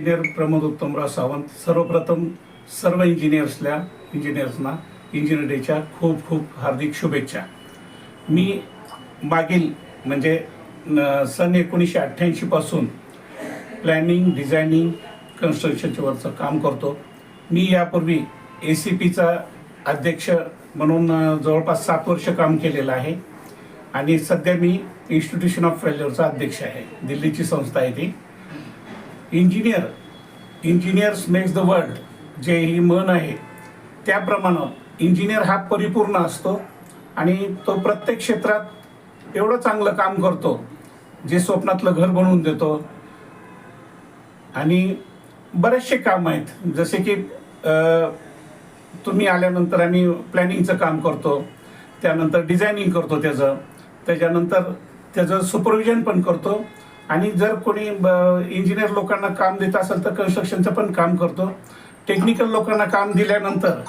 Engineer Pramod Uttamrao Sawant सर्वप्रथम सर्व इंजिनियर्सला इंजिनियर्सना engineer डेच्या खूप खूप हार्दिक शुभेच्छा. मी मागील म्हणजे सन एकोणीसशे अठ्ठ्याऐंशीपासून प्लॅनिंग डिझायनिंग कन्स्ट्रक्शनच्यावरचं काम करतो. मी यापूर्वी ए सी पीचा अध्यक्ष म्हणून जवळपास सात वर्ष काम केलेलं आहे. आणि सध्या मी इन्स्टिट्यूशन ऑफ फेल्युअरचा अध्यक्ष आहे. दिल्लीची संस्था आहे ती. Engineer engineers makes the world जे ही म्हण आहे त्याप्रमाणे इंजिनियर हा परिपूर्ण असतो आणि तो प्रत्येक क्षेत्रात एवढं चांगलं काम करतो जे स्वप्नातलं घर बनवून देतो. आणि बरेचसे काम आहेत जसे की तुम्ही आल्यानंतर आम्ही प्लॅनिंगचं काम करतो त्यानंतर डिझायनिंग करतो त्याचं त्याच्यानंतर त्याचं सुपरविजन पण करतो आणि जर कोणी इंजिनियर लोकांना काम देत असेल तर कन्स्ट्रक्शनचं पण काम करतो. टेक्निकल लोकांना काम दिल्यानंतर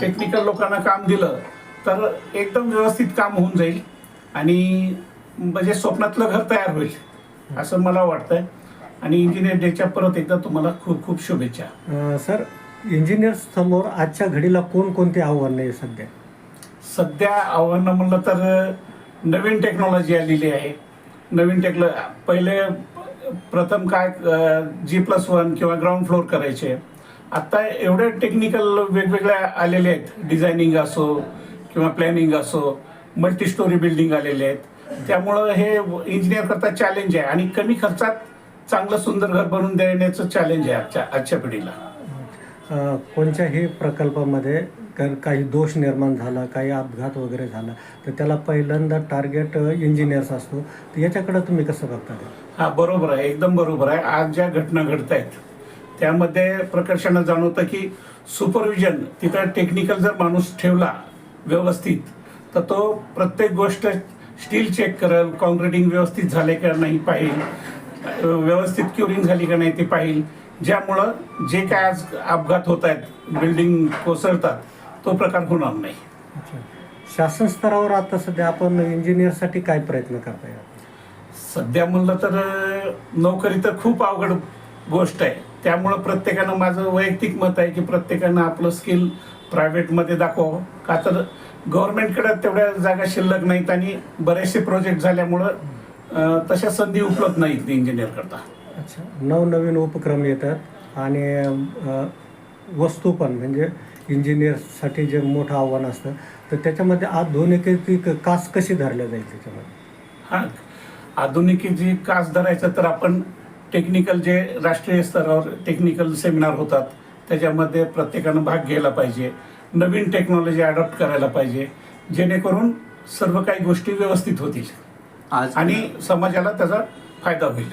टेक्निकल लोकांना काम दिलं तर एकदम व्यवस्थित काम होऊन जाईल आणि म्हणजे स्वप्नातलं घर तयार होईल असं मला वाटतंय. आणि इंजिनियर डेच्या परत एकदा तुम्हाला खूप खूप शुभेच्छा. सर इंजिनियर्स समोर आजच्या घडीला कोणकोणती आव्हानं आहे सध्या? सध्या आव्हानं म्हणलं तर नवीन टेक्नॉलॉजी आलेली आहे. नवीन टेकलं. पहिले प्रथम काय जी प्लस वन किंवा ग्राउंड फ्लोअर करायचे. आत्ता एवढे टेक्निकल वेगवेगळ्या आलेले आहेत. डिझायनिंग असो किंवा प्लॅनिंग असो मल्टी स्टोरी बिल्डिंग आलेले आहेत. त्यामुळं हे इंजिनियर करता चॅलेंज आहे. आणि कमी खर्चात चांगलं सुंदर घर बनवून देण्याचं चॅलेंज आहे आजच्या आजच्या पिढीला. कोणत्याही प्रकल्पामध्ये कारण काही दोष निर्माण झाला काही अपघात वगैरे झाला तर त्याला पहिल्यांदा टार्गेट इंजिनियर्स असतो. तर याच्याकडे तुम्ही कसं बघता हा बरोबर आहे. एकदम बरोबर आहे. आज ज्या घटना घडत आहेत त्यामध्ये प्रकर्षानं जाणवतं की सुपरविजन तिथं टेक्निकल जर माणूस ठेवला व्यवस्थित तर तो प्रत्येक गोष्ट स्टील चेक करेल कॉन्क्रिटिंग व्यवस्थित झाले का नाही पाहिजे व्यवस्थित क्युरिंग झाली का नाही ते पाहिजे ज्यामुळं जे काय आज अपघात होत आहेत बिल्डिंग कोसळतात तो प्रकार होणार नाही. अच्छा. शासन स्तरावर आता सध्या आपण इंजिनियरसाठी काय प्रयत्न करता येईल सध्या म्हणलं तर अं, नोकरी तर खूप अवघड गोष्ट आहे. त्यामुळं प्रत्येकानं माझं वैयक्तिक मत आहे की प्रत्येकानं आपलं स्किल प्रायव्हेटमध्ये दाखवावं. का तर गव्हर्नमेंटकडे तेवढ्या जागा शिल्लक नाहीत आणि बरेचसे प्रोजेक्ट झाल्यामुळं अं, तशा संधी उपलब्ध नाहीत इंजिनियर करता. अच्छा. नवनवीन उपक्रम येतात आणि अ, वस्तू पण म्हणजे इंजिनियर्ससाठी जे मोठं आव्हान असतं तर त्याच्यामध्ये आधुनिक कास कशी धरल्या जाईल त्याच्यामध्ये? हा आधुनिकीची कास धरायचं तर आपण टेक्निकल जे राष्ट्रीय स्तरावर टेक्निकल सेमिनार होतात त्याच्यामध्ये प्रत्येकानं भाग घ्यायला पाहिजे. नवीन टेक्नॉलॉजी अडॉप्ट करायला पाहिजे. जेणेकरून सर्व काही गोष्टी व्यवस्थित होतील. आज आणि समाजाला त्याचा फायदा होईल?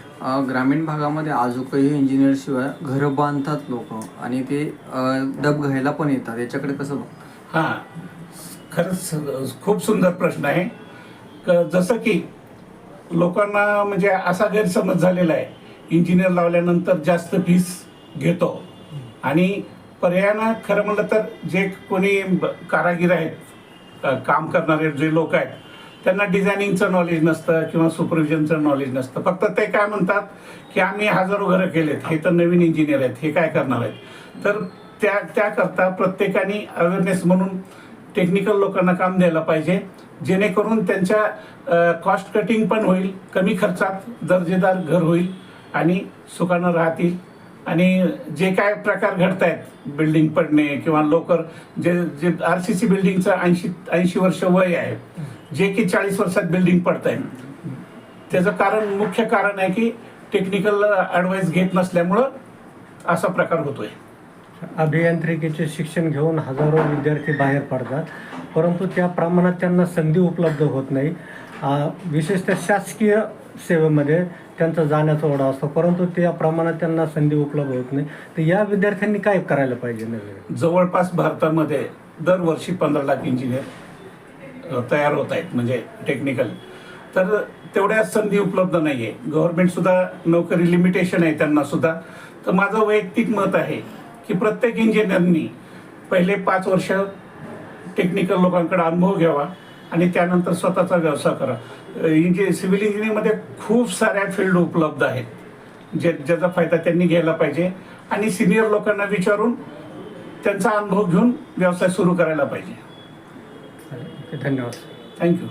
ग्रामीण भागामध्ये अजूनही इंजिनियर शिवाय घरं बांधतात लोक आणि ते डब घ्यायला पण येतात. याच्याकडे कसं बघ? हां. खरंच खूप सुंदर प्रश्न आहे. क- जसं की लोकांना म्हणजे असा गैरसमज झालेला आहे. इंजिनियर लावल्यानंतर जास्त फीस घेतो. आणि पर्यायानं खरं म्हणलं तर जे कोणी कारागीर आहेत काम करणारे जे लोक आहेत त्यांना डिझायनिंगचं नॉलेज नसतं किंवा सुपरविजनचं नॉलेज नसतं. फक्त ते काय म्हणतात की आम्ही हजारो घरं केलेत. हे तर नवीन इंजिनियर आहेत. हे काय करणार आहेत? तर त्या त्याकरता प्रत्येकाने अवेअरनेस म्हणून टेक्निकल लोकांना काम द्यायला पाहिजे. जेणेकरून त्यांच्या कॉस्ट कटिंग पण होईल कमी खर्चात दर्जेदार घर होईल आणि सुखानं राहतील. आणि जे काय प्रकार घडत आहेत बिल्डिंग पडणे किंवा लवकर जे जे आर सी सी बिल्डिंगचं ऐंशी ऐंशी वर्ष वय आहे जे की चाळीस वर्षात बिल्डिंग पडत आहे त्याचं कारण मुख्य कारण आहे की टेक्निकल ॲडवाईस घेत नसल्यामुळं असा प्रकार होतोय. अभियांत्रिकीचे शिक्षण घेऊन हजारो विद्यार्थी बाहेर पडतात परंतु त्या प्रमाणात त्यांना संधी उपलब्ध होत नाही. विशेषतः शासकीय सेवेमध्ये त्यांचा जाण्याचा ओढा असतो परंतु त्या प्रमाणात त्यांना संधी उपलब्ध होत नाही. तर या विद्यार्थ्यांनी काय करायला पाहिजे जवळपास भारतामध्ये दरवर्षी पंधरा लाख इंजिनियर तयार होत आहेत म्हणजे टेक्निकल तर तेवढ्या संधी उपलब्ध नाही आहे गव्हर्नमेंट सुद्धा नोकरी लिमिटेशन आहे त्यांना सुद्धा. तर माझं वैयक्तिक मत आहे की प्रत्येक इंजिनियरनी पहिले पाच वर्ष टेक्निकल लोकांकडे अनुभव घ्यावा आणि त्यानंतर स्वतःचा व्यवसाय करा. इंजि सिव्हिल इंजिनिअरिंगमध्ये खूप साऱ्या फील्ड उपलब्ध आहेत जे ज्याचा फायदा त्यांनी घ्यायला पाहिजे आणि सिनियर लोकांना विचारून त्यांचा अनुभव घेऊन व्यवसाय सुरू करायला पाहिजे. धन्यवाद थँक्यू